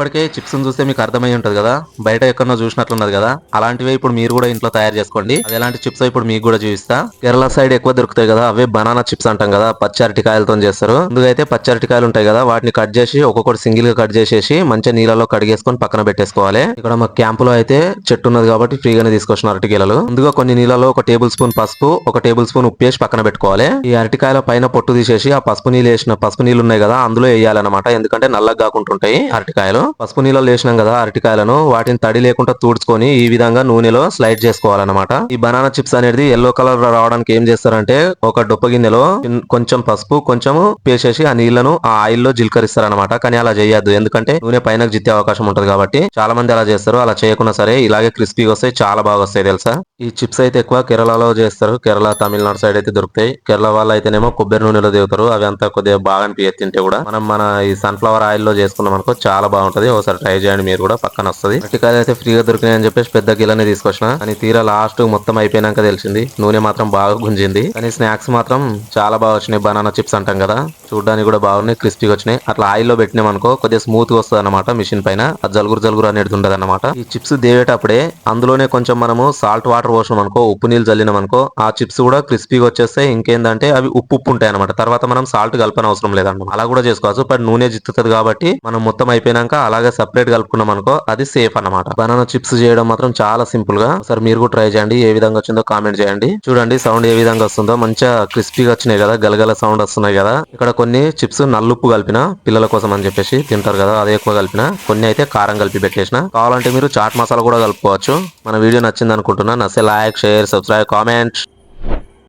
ఇప్పటికే చిప్స్ చూస్తే మీకు అర్థమై ఉంటది కదా? బయట ఎక్కడో చూసినట్లున్నది కదా? అలాంటివే ఇప్పుడు మీరు కూడా ఇంట్లో తయారు చేసుకోండి. అది ఎలాంటి చిప్స్ ఇప్పుడు మీకు కూడా చూపిస్తా. కేరళ సైడ్ ఎక్కువ దొరుకుతాయి కదా అవే బనానా చిప్స్ అంటాం కదా పచ్చి అరటికాయలతో చేస్తారు. ముందుగా అయితే పచ్చి అరటికాయలు ఉంటాయి కదా వాటిని కట్ చేసి ఒక్కొక్కటి సింగిల్గా కట్ చేసేసి మంచిగా నీళ్ళలో కడిగేసుకొని పక్కన పెట్టేసుకోవాలి. ఇక్కడ మా క్యాంప్లో అయితే చెట్టు ఉన్నది కాబట్టి ఫ్రీగానే తీసుకొచ్చిన అరటికాయలు. ముందుగా కొన్ని నీళ్ళలో ఒక టేబుల్ స్పూన్ పసుపు ఒక టేబుల్ స్పూన్ ఉప్పు వేసి పక్కన పెట్టుకోవాలి. ఈ అరటికాయల పైన పొట్టు తీసేసి ఆ పసుపు నీళ్ళు వేసిన పసుపు నీళ్ళు ఉన్నాయి కదా అందులో వేయాలన్నమాట. ఎందుకంటే నల్లగా కాకుంటుంటాయి అరటికాయలు. పసుపు నీళ్ళలో వేసినాం కదా అరటికాయలను వాటిని తడి లేకుండా తుడుచుకొని ఈ విధంగా నూనెలో స్లైడ్ చేసుకోవాలన్నమాట. ఈ బనానా చిప్స్ అనేది ఎల్లో కలర్ రావడానికి ఏం చేస్తారంటే ఒక డొప్ప గిన్నెలో కొంచెం పసుపు కొంచెం పేసేసి ఆ నీళ్ళను ఆ ఆయిల్లో జిల్కరిస్తారనమాట కానీ అలా చేయొద్దు. ఎందుకంటే నూనె పైన జిత్తే అవకాశం ఉంటది కాబట్టి చాలా మంది అలా చేస్తారు. అలా చేయకుండా సరే ఇలాగే క్రిస్పీగా వస్తాయి చాలా బాగా వస్తాయి తెలుసా? ఈ చిప్స్ అయితే ఎక్కువ కేరళలో చేస్తారు. కేరళ తమిళనాడు సైడ్ అయితే దొరుకుతాయి. కేరళ వాళ్ళు అయితేనేమో కొబ్బరి నూనెలో దిగుతారు అవి అంతా కొద్దిగా బాగా అనిపించే తింటే కూడా. మనం మన ఈ సన్ఫ్లవర్ ఆయిల్లో చేసుకున్నాం అనుకో చాలా బాగుంటది. ఒకసారి ట్రై చేయండి మీరు కూడా పక్కన వస్తుంది. అరటికాయలు అయితే ఫ్రీగా దొరికినాయి అని చెప్పేసి పెద్ద గిన్నె తీసుకొచ్చిన. అని తీరా లాస్ట్ మొత్తం అయిపోయినాక తెలిసింది నూనె మాత్రం బాగా గుంజింది. కానీ స్నాక్స్ మాత్రం చాలా బాగా వచ్చినాయి. బనానా చిప్స్ అంటాం కదా చూడడానికి కూడా బాగున్నాయి క్రిస్పీగా వచ్చినాయి. అట్లా ఆయిల్లో పెట్టినాం అనుకో కొద్దిగా స్మూత్గా వస్తుంది అనమాట మిషన్ పైన. అది జలుగురు జలుగురు అనేది ఉండదు అనమాట ఈ చిప్స్ దేవేటప్పుడే అందులోనే కొంచెం మనము సాల్ట్ వాటర్ పోసినాం అనుకో ఉప్పు నీళ్ళు చల్లినాం అనుకో ఆ చిప్స్ కూడా క్రిస్పీగా వచ్చేస్తే ఇంకేందంటే అవి ఉప్పు ఉప్పు ఉంటాయి అనమాట తర్వాత మనం సాల్ట్ కలపని అవసరం లేదన్నమాట. అలా కూడా చేసుకోవచ్చు. బట్ నూనె జిత్తుతుంది కాబట్టి మనం మొత్తం అయిపోయినాక అలాగే సపరేట్ కలుపుకున్నాం అనుకో అది సేఫ్ అన్నమాట. బనానా చిప్స్ చేయడం మాత్రం చాలా సింపుల్గా. ఒకసారి మీరు కూడా ట్రై చేయండి. ఏ విధంగా వచ్చిందో కామెంట్ చేయండి. చూడండి సౌండ్ ఏ విధంగా వస్తుందో. మంచిగా క్రిస్పీగా వచ్చినాయి కదా. గలగల సౌండ్ వస్తున్నాయి కదా. ఇక్కడ కొన్ని చిప్స్ నల్లుప్పు కలిపిన పిల్లల కోసం అని చెప్పేసి తింటారు కదా. అదే ఎక్కువ కలిపిన. కొన్ని అయితే కారం కలిపి పెట్టేసిన. కావాలంటే మీరు చాట్ మసాలా కూడా కలుపుకోవచ్చు. మన వీడియో నచ్చింది అనుకుంటున్నా. నచ్చే లైక్ షేర్ సబ్స్క్రైబ్ కామెంట్